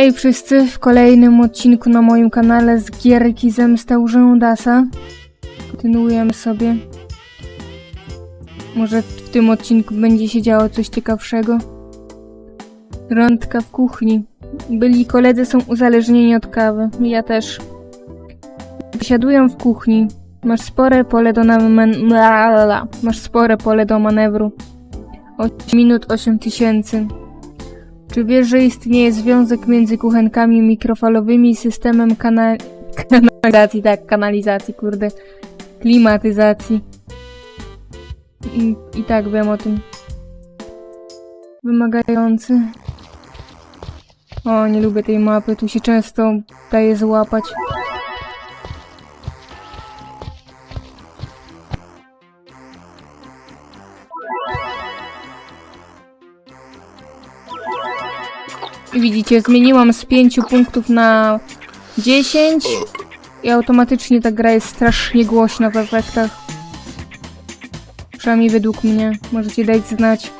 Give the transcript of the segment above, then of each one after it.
Hej wszyscy, w kolejnym odcinku na moim kanale z gierki Zemsta Urzędasa. Kontynuujemy sobie. Może w tym odcinku będzie się działo coś ciekawszego. Rądka w kuchni. Byli koledzy są uzależnieni od kawy. Ja też. Wysiadują w kuchni. Masz spore pole do man- la, la, la. Masz spore pole do manewru. 8 minut 8 tysięcy. Czy wiesz, że istnieje związek między kuchenkami mikrofalowymi i systemem kana- kanalizacji, tak, kanalizacji, kurde, klimatyzacji. I, I tak wiem o tym. Wymagający. O, nie lubię tej mapy, tu się często daje złapać. Widzicie, zmieniłam z 5 punktów na 10 i automatycznie ta gra jest strasznie głośna w efektach. Przynajmniej według mnie. Możecie dać znać.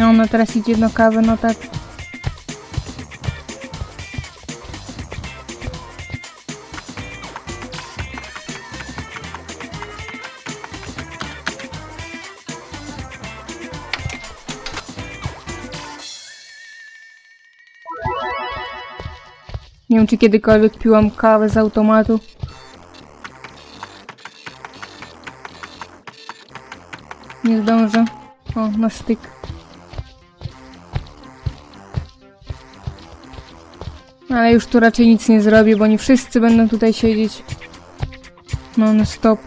No, ona teraz idzie do kawy, no tak. Nie wiem, czy kiedykolwiek piłam kawę z automatu. Nie zdążę. O, na styk. Ale już tu raczej nic nie zrobię, bo nie wszyscy będą tutaj siedzieć. Non stop.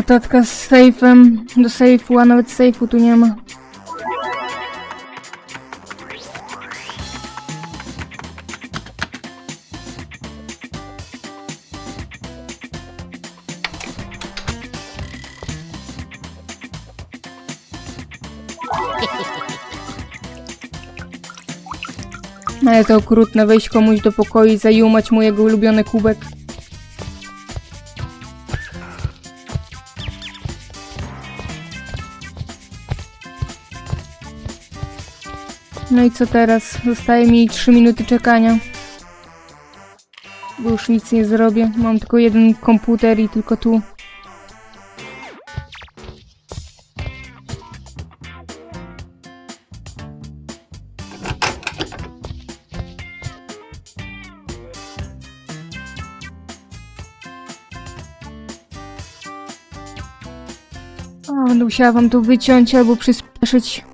Notatka z sejfem. Do sejfu, a nawet sejfu tu nie ma. Ale to okrutne wejść komuś do pokoju i zajumać mu jego ulubiony kubek. No i co teraz? Zostaje mi 3 minuty czekania. Bo już nic nie zrobię. Mam tylko jeden komputer i tylko tu. O, będę musiała wam to wyciąć albo przyspieszyć.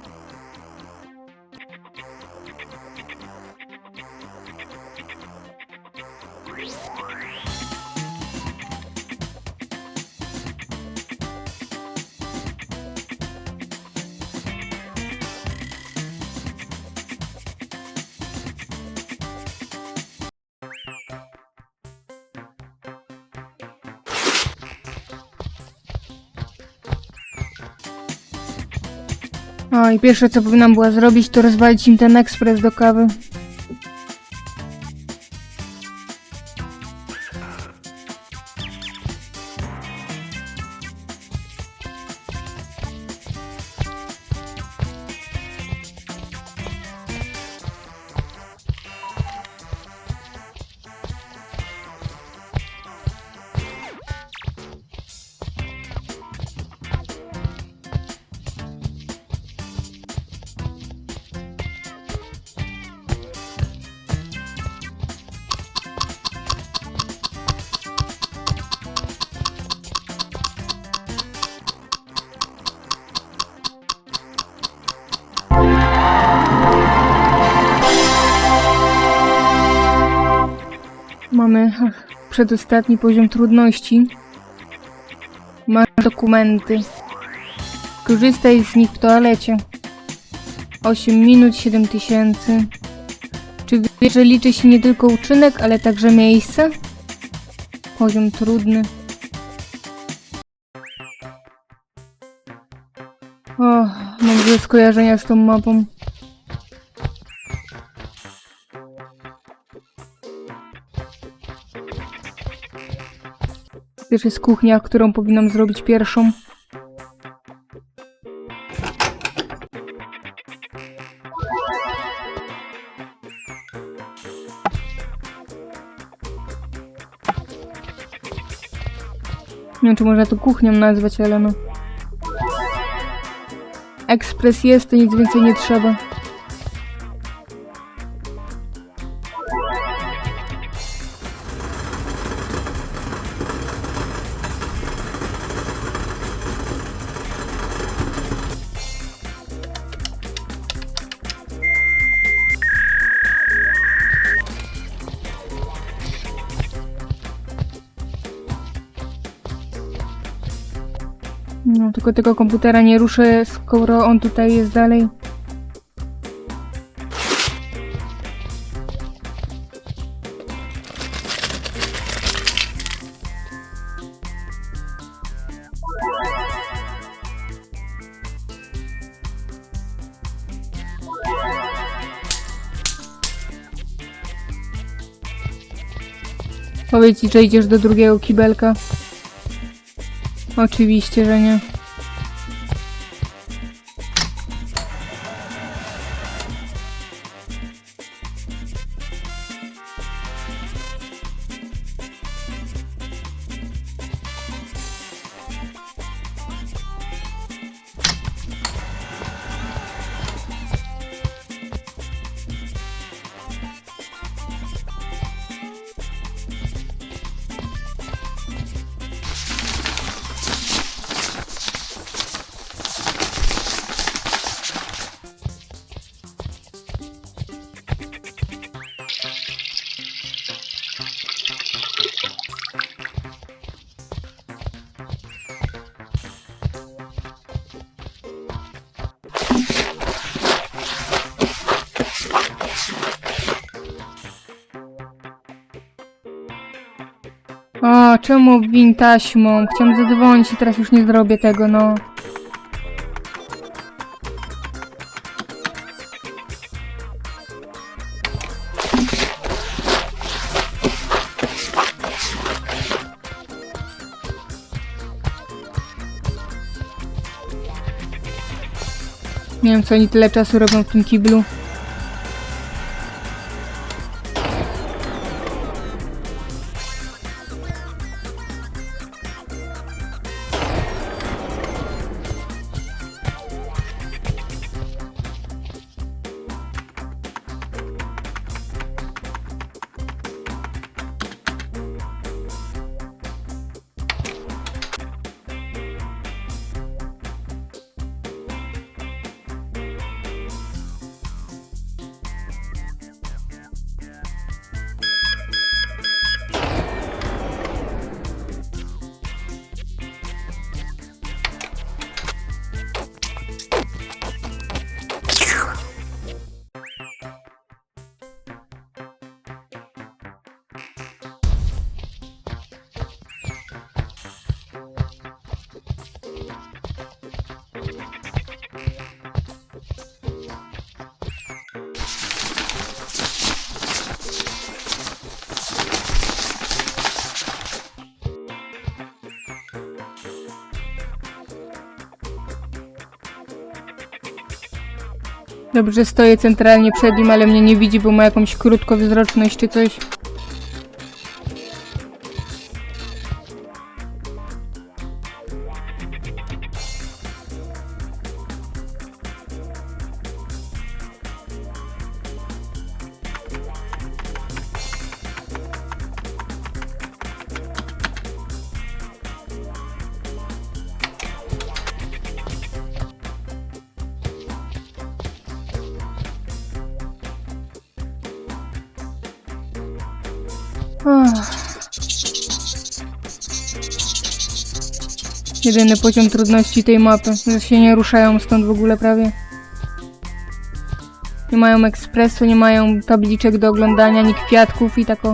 O, i pierwsze co powinnam była zrobić, to rozwalić im ten ekspres do kawy. Przedostatni poziom trudności. Masz dokumenty. Korzystaj z nich w toalecie. 8 minut, 7 tysięcy. Czy wiesz, że liczy się nie tylko uczynek, ale także miejsce? Poziom trudny. O, mam złe skojarzenia z tą mapą. Też jest kuchnia, którą powinnam zrobić pierwszą. Nie wiem, czy można to kuchnią nazwać, ale no. Ekspres jest, to nic więcej nie trzeba. No, tylko tego komputera nie ruszę, skoro on tutaj jest dalej. Powiedz ci, że idziesz do drugiego kibelka. Oczywiście, że nie. Czemu win taśmą? Chciałam zadzwonić i teraz już nie zrobię tego, no. Nie wiem, co oni tyle czasu robią w tym kiblu. Dobrze, stoję centralnie przed nim, ale mnie nie widzi, bo ma jakąś krótkowzroczność czy coś. Jedyny poziom trudności tej mapy, się nie ruszają stąd w ogóle prawie. Nie mają ekspresu, nie mają tabliczek do oglądania, ani kwiatków i tak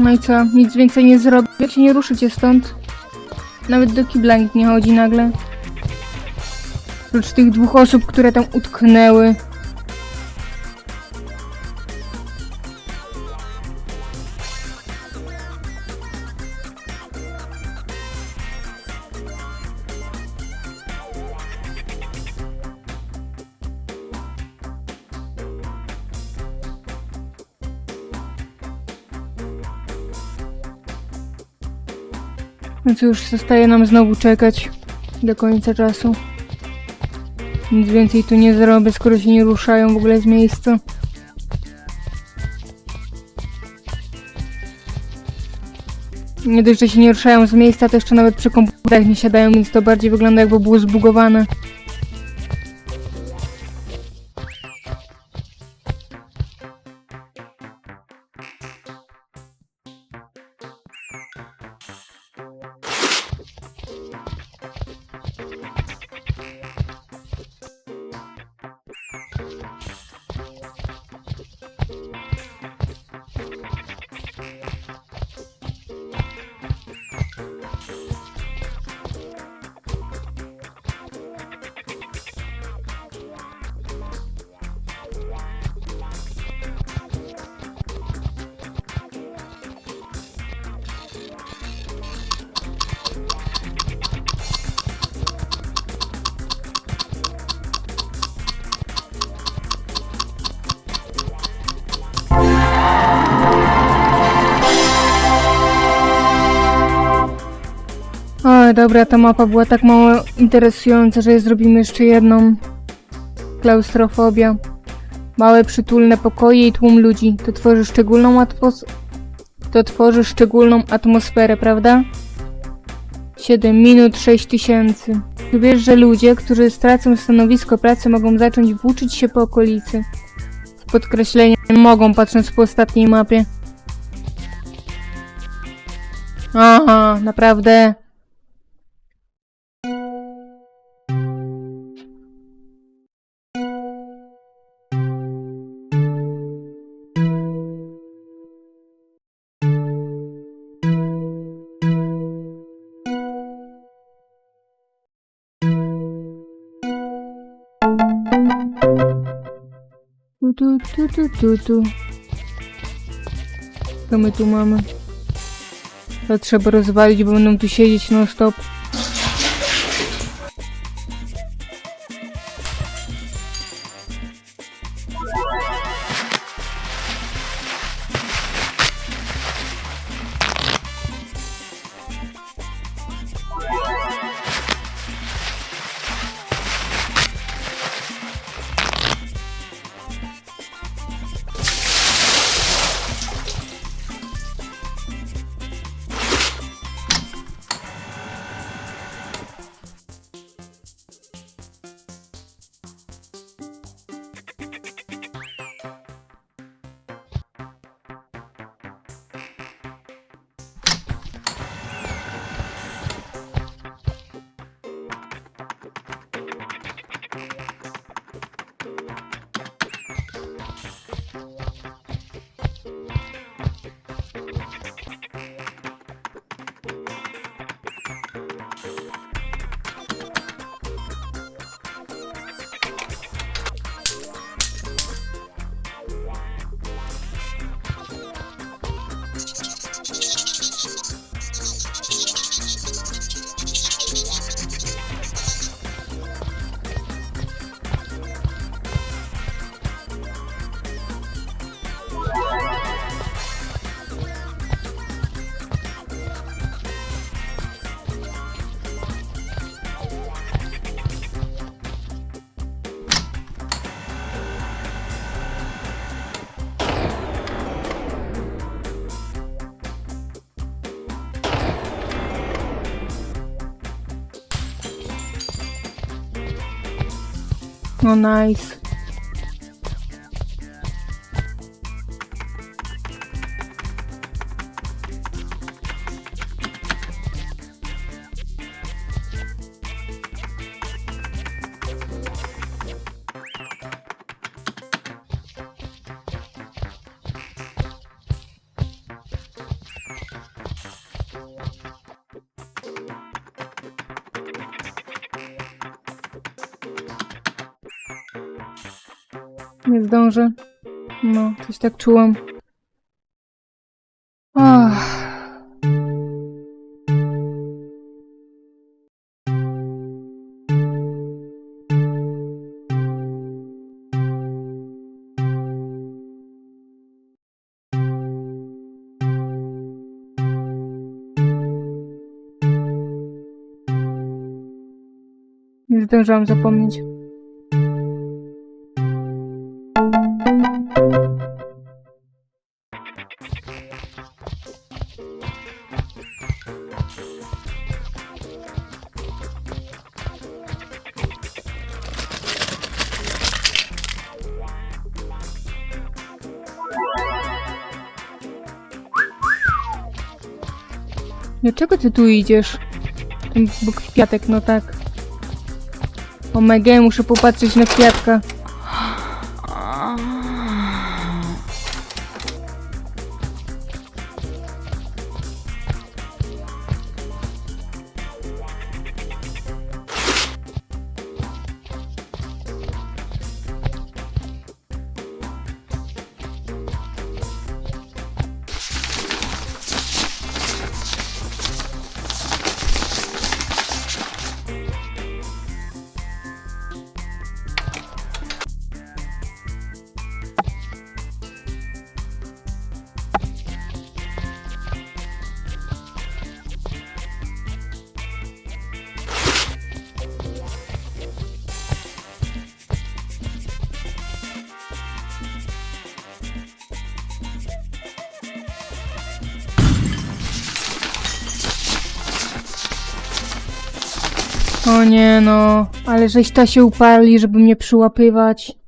No i co? Nic więcej nie zrobię. Jak się nie ruszycie stąd? Nawet do kibla nie chodzi nagle. Oprócz tych dwóch osób, które tam utknęły. Cóż, zostaje nam znowu czekać do końca czasu. Nic więcej tu nie zrobię, skoro się nie ruszają w ogóle z miejsca. Nie dość, że się nie ruszają z miejsca, to jeszcze nawet przy komputerach nie siadają, więc to bardziej wygląda jakby było zbugowane. Dobra, ta mapa była tak mało interesująca, że zrobimy jeszcze jedną. Klaustrofobia. Małe, przytulne pokoje i tłum ludzi. To tworzy szczególną. To tworzy szczególną atmosferę, prawda? 7 minut 6 tysięcy. Ty wiesz, że ludzie, którzy stracą stanowisko pracy, mogą zacząć włóczyć się po okolicy. Z podkreśleniem mogą, patrząc po ostatniej mapie. Aha, naprawdę. Tu, tu, tu, tu. Co my tu mamy? To trzeba rozwalić, bo będą tu siedzieć non stop. Nice. Nie zdążę. No, coś tak czułam. Ach. Nie zdążyłam zapomnieć. Dlaczego ty tu idziesz? Ten kwiatek, no tak. O my god, muszę popatrzeć na kwiatka. Nie no, ale żeś ta się uparli, żeby mnie przyłapywać.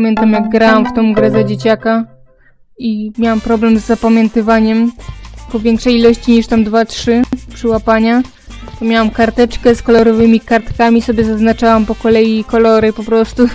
Pamiętam jak grałam w tą grę za dzieciaka i miałam problem z zapamiętywaniem po większej ilości niż tam 2-3 przyłapania. To miałam karteczkę z kolorowymi kartkami, sobie zaznaczałam po kolei kolory po prostu.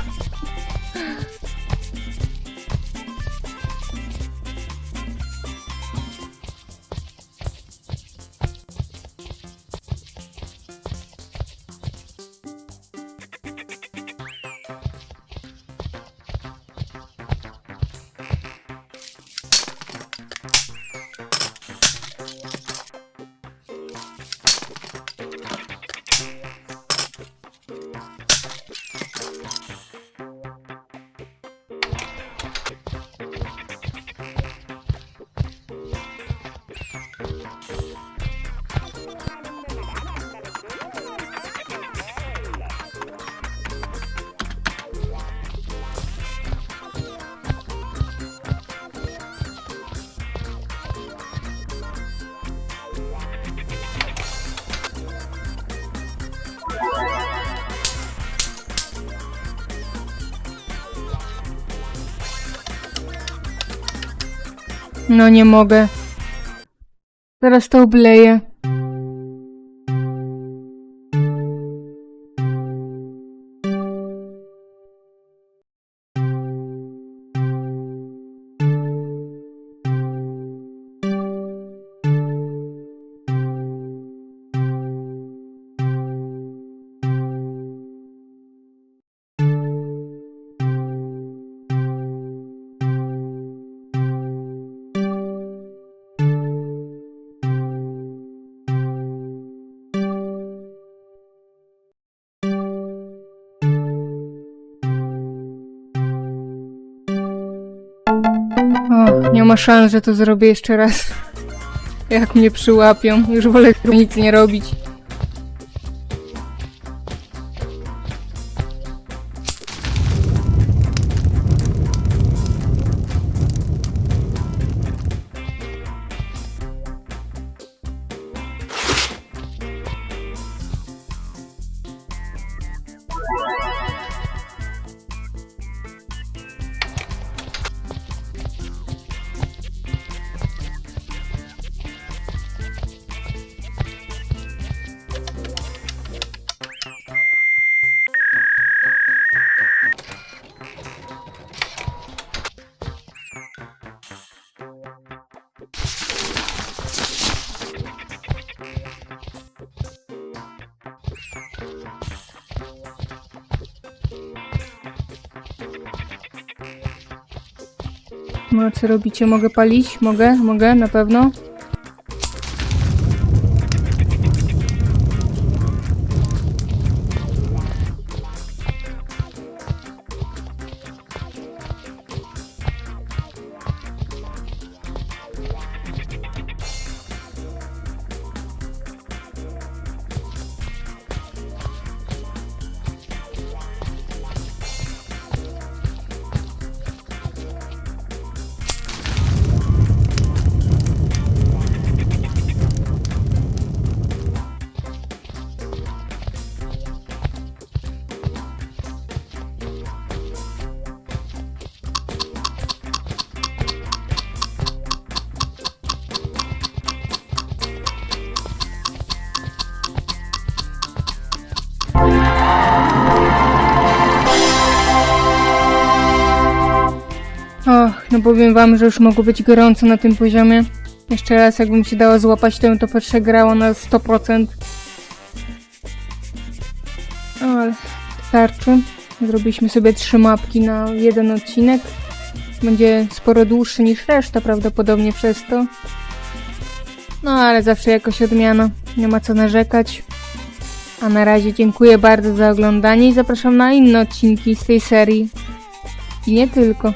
No nie mogę. Zaraz to obleję. Ma szans, że to zrobię jeszcze raz. Jak mnie przyłapią. Już wolę nic nie robić. Co robicie? Mogę palić? Mogę? Mogę? Na pewno? No powiem wam, że już mogło być gorąco na tym poziomie. Jeszcze raz, jakbym się dała złapać, to bym to przegrało na 100%. O, ale starczy. Zrobiliśmy sobie trzy mapki na jeden odcinek. Będzie sporo dłuższy niż reszta prawdopodobnie przez to. No ale zawsze jakoś odmiana. Nie ma co narzekać. A na razie dziękuję bardzo za oglądanie i zapraszam na inne odcinki z tej serii. I nie tylko.